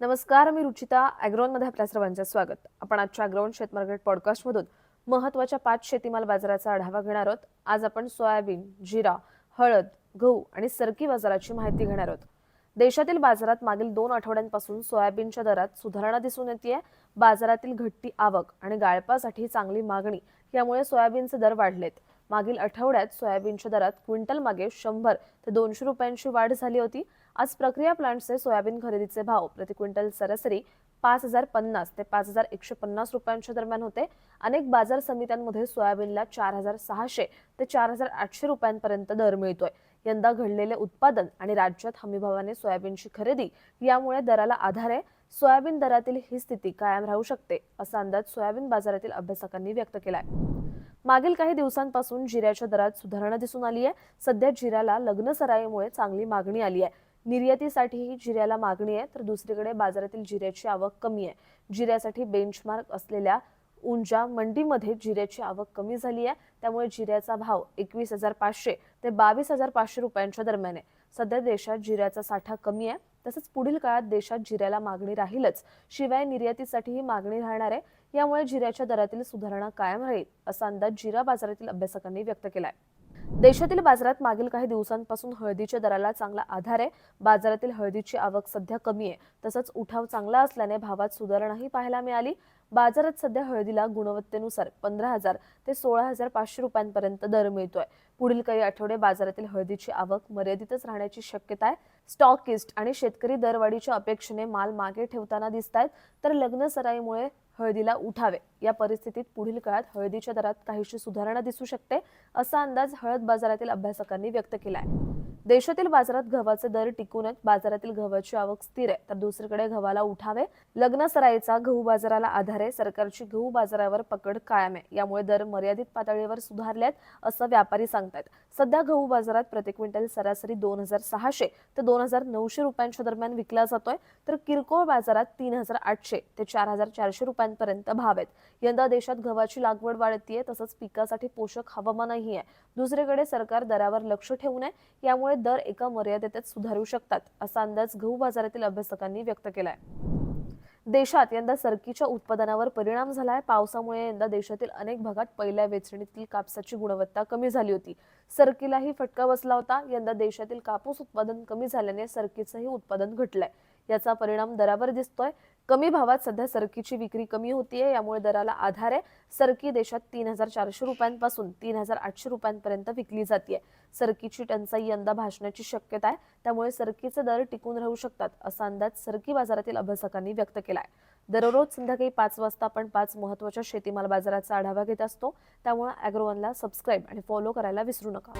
नमस्कार मी रुचिता ॲग्रोनमध्ये आपल्या सर्वांचं स्वागत. आपण आजच्या ॲग्रोन शेतमार्केट पॉडकास्टमधून महत्त्वाच्या पाच शेतीमाल बाजाराचा आढावा घेणार आहोत. आज आपण सोयाबीन जिरा हळद गहू आणि सरकी बाजाराची माहिती घेणार आहोत. देशातील बाजारात मागील दोन आठवड्यांपासून सोयाबीनच्या दरात सुधारणा दिसून येते बाजारातील घटती आवक आणि गाळपासाठी चांगली मागणी यामुळे सोयाबीनचे दर वाढलेत. मागील आठवड्यात सोयाबीनच्या दरात क्विंटल मागे शंभर ते दोनशे रुपयांची वाढ झाली होती. आज प्रक्रिया प्लांटचे सोयाबीन खरेदीचे भाव प्रति क्विंटल सरासरी पाच हजार पन्नास ते पाच हजार एकशे पन्नास रुपयांच्या दरम्यान होते. अनेक बाजार समित्यांमध्ये सोयाबीनला चार हजार सहाशे ते चार हजार आठशे रुपयांपर्यंत दर मिळतोय. यंदा घडलेले उत्पादन आणि राज्यात हमीभावाने सोयाबीनची खरेदी यामुळे दराला आधार आहे. सोयाबीन दरातील ही स्थिती कायम राहू शकते असा अंदाज सोयाबीन बाजारातील अभ्यासकांनी व्यक्त केलाय. मागील काही दिवसांपासून जिऱ्याच्या दरात सुधारणा दिसून आली आहे. सध्या जिऱ्याला लग्न सराईमुळे चांगली मागणी आली आहे. निर्यातीसाठीही जिऱ्याला मागणी आहे तर दुसरीकडे बाजारातील जिऱ्याची आवक कमी आहे. जिऱ्यासाठी बेंचमार्क असलेल्या उंजा मंडीमध्ये जिऱ्याची आवक कमी झाली आहे. त्यामुळे जिऱ्याचा भाव एकवीस हजार पाचशे ते बावीस हजार पाचशे रुपयांच्या दरम्यान आहे. सध्या देशात जिऱ्याचा साठा कमी आहे. तसंच पुढील काळात देशात जिऱ्याला मागणी राहीलच. शिवाय निर्यातीसाठीही मागणी राहणार आहे. यामुळे जिऱ्याच्या दरातील सुधारणा कायम राहील असा अंदाज जिरा बाजारातील अभ्यासकांनी व्यक्त केलाय. देशातील बाजारात मागील काही दिवसांपासून हळदीच्या दराला चांगला आधार आहे. बाजारातील हळदीची आवक सध्या कमी आहे. तसंच उठाव चांगला असल्याने भावात सुधारणाही पाहायला मिळाली. बाजारात सध्या हळदीला गुणवत्तेनुसार पंधरा हजार ते सोळा हजार पाचशे रुपयांपर्यंत दर मिळतोय. पुढील काही आठवडे बाजारातील हळदीची आवक मर्यादितच राहण्याची शक्यता आहे. स्टॉकिस्ट आणि शेतकरी दरवाढीच्या अपेक्षेने माल मागे ठेवताना दिसत आहेत तर लग्न सराईमुळे हळदीला उठावे. या परिस्थितीत पुढील काळात हळदीच्या दरात काहीशी सुधारणा दिसू शकते असा अंदाज हळद बाजारातील अभ्यासकांनी व्यक्त केला आहे देशातील बाजारात गव्हाचे दर टिकून आहेत. बाजारातील गव्हाची आवक स्थिर आहे. तर दुसरीकडे गव्हाला उठावे. लग्न सराईचा गहू बाजाराला आधार आहे. सरकारची गहू बाजारावर पकड कायम आहे. यामुळे दर मर्यादित पातळीवर सुधारल्यात असं व्यापारी सांगतात सध्या गहू बाजारात प्रति क्विंटल सरासरी दोन हजार सहाशे ते दोन हजार नऊशे रुपयांच्या दरम्यान विकला जातोय. तर किरकोळ बाजारात तीन हजार आठशे ते चार हजार चारशे रुपयांपर्यंत भाव आहेत. यंदा देशात गव्हाची लागवड वाढतीये. तसंच पिकासाठी पोषक हवामानही आहे. दुसरीकडे सरकार दरावर लक्ष ठेवून आहे यामुळे दर एका मर्यादेतच सुधारू शकतात असा अंदाज गहू बाजारातील अभ्यासकांनी व्यक्त केलाय. देशात यंदा सरकीच्या उत्पादनावर परिणाम झालाय. पावसामुळे यंदा देशातील अनेक भागात पहिल्या वेचणीतील कापसाची गुणवत्ता कमी झाली होती. सरकीलाही फटका बसला होता. यंदा देशातील कापूस उत्पादन कमी झाल्याने सरकीचंही उत्पादन घटलंय. याचा परिणाम दरावर दिसतोय. कमी भावात सध्या सरकीची विक्री कमी होतीये यामुळे दराला आधार आहे. सरकी देशात तीन हजार चारशे रुपयांपासून तीन हजार आठशे रुपयांपर्यंत विकली जाते सरकीची टंचाई यंदा भासण्याची शक्यता आहे. त्यामुळे सरकीचे दर टिकून राहू शकतात असा अंदाज सरकी बाजारातील अभ्यासकांनी व्यक्त केला आहे दररोज संध्याकाळी पाच वाजता आपण पाच महत्त्वाच्या शेतीमाल बाजाराचा आढावा घेत असतो. त्यामुळे अॅग्रोवनला सबस्क्राईब आणि फॉलो करायला विसरू नका.